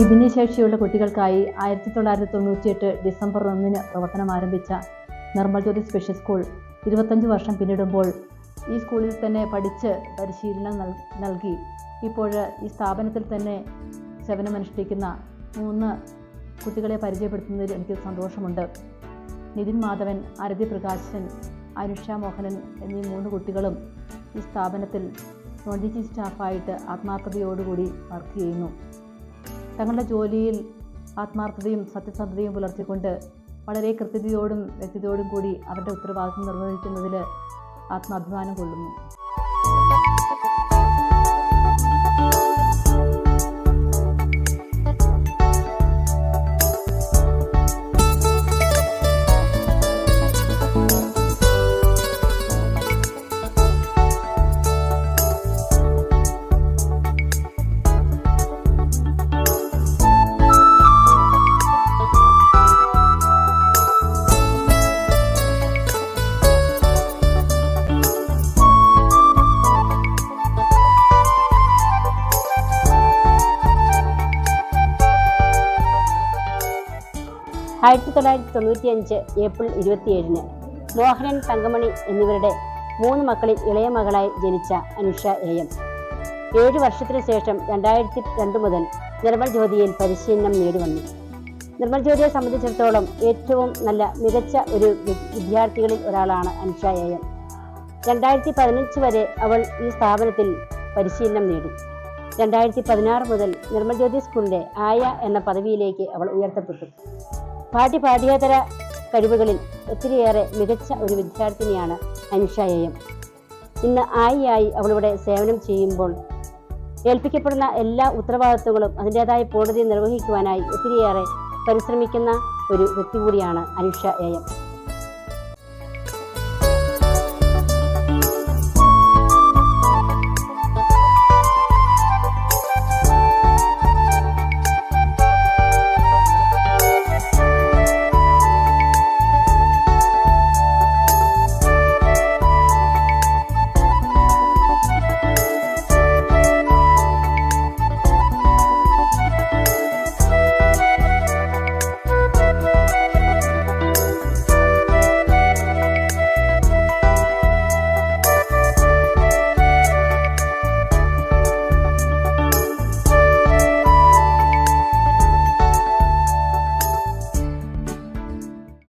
വിഭിന്നശേഷിയുള്ള കുട്ടികൾക്കായി ആയിരത്തി തൊള്ളായിരത്തി തൊണ്ണൂറ്റിയെട്ട് ഡിസംബർ ഒന്നിന് പ്രവർത്തനം ആരംഭിച്ച നിർമ്മൽ ജ്യോതി സ്പെഷ്യൽ സ്കൂൾ ഇരുപത്തഞ്ച് വർഷം പിന്നിടുമ്പോൾ ഈ സ്കൂളിൽ തന്നെ പഠിച്ച് പരിശീലനം നൽകി. ഇപ്പോൾ ഈ സ്ഥാപനത്തിൽ തന്നെ സേവനമനുഷ്ഠിക്കുന്ന മൂന്ന് കുട്ടികളെ പരിചയപ്പെടുത്തുന്നതിൽ എനിക്ക് സന്തോഷമുണ്ട്. നിതിൻ മാധവൻ അരതി പ്രകാശൻ അനുഷ മോഹനൻ എന്നീ മൂന്ന് കുട്ടികളും ഈ സ്ഥാപനത്തിൽ നോൺ ടീച്ചിങ് സ്റ്റാഫായിട്ട് ആത്മാർത്ഥതയോടുകൂടി വർക്ക് ചെയ്യുന്നു. തങ്ങളുടെ ജോലിയിൽ ആത്മാർത്ഥതയും സത്യസന്ധതയും പുലർത്തിക്കൊണ്ട് വളരെ കൃത്യതയോടും വ്യക്തിതയോടും കൂടി അവരുടെ ഉത്തരവാദിത്വം നിർവഹിക്കുന്നതിൽ ആത്മാഭിമാനം കൊള്ളുന്നു. ആയിരത്തി തൊള്ളായിരത്തി തൊണ്ണൂറ്റി അഞ്ച് ഏപ്രിൽ ഇരുപത്തിയേഴിന് മോഹനൻ തങ്കമണി എന്നിവരുടെ മൂന്ന് മക്കളിൽ ഇളയ മകളായി ജനിച്ച അനുഷ എ എം. ഏഴ് വർഷത്തിനു ശേഷം രണ്ടായിരത്തി രണ്ട് മുതൽ നിർമ്മൽ ജ്യോതിയിൽ പരിശീലനം നേടിവന്നു. നിർമ്മൽ ജ്യോതിയെ സംബന്ധിച്ചിടത്തോളം ഏറ്റവും നല്ല മികച്ച ഒരു വിദ്യാർത്ഥികളിൽ ഒരാളാണ് അനുഷ എ എം. രണ്ടായിരത്തി പതിനഞ്ച് വരെ അവൾ ഈ സ്ഥാപനത്തിൽ പരിശീലനം നേടി. രണ്ടായിരത്തി പതിനാറ് മുതൽ നിർമ്മൽ ജ്യോതി സ്കൂളിലെ ആയ എന്ന പദവിയിലേക്ക് അവൾ ഉയർത്തപ്പെട്ടു. പാഠ്യ പാഠ്യേതര കഴിവുകളിൽ ഒത്തിരിയേറെ മികച്ച ഒരു വിദ്യാർത്ഥിനിയാണ് അനുഷ എ എം ഇന്ന് ആയി അവളിവിടെ സേവനം ചെയ്യുമ്പോൾ ഏൽപ്പിക്കപ്പെടുന്ന എല്ലാ ഉത്തരവാദിത്വങ്ങളും അതിന്റെതായ പൂർണതയും നിർവഹിക്കുവാനായി ഒത്തിരിയേറെ പരിശ്രമിക്കുന്ന ഒരു വ്യക്തി കൂടിയാണ് അനുഷ എം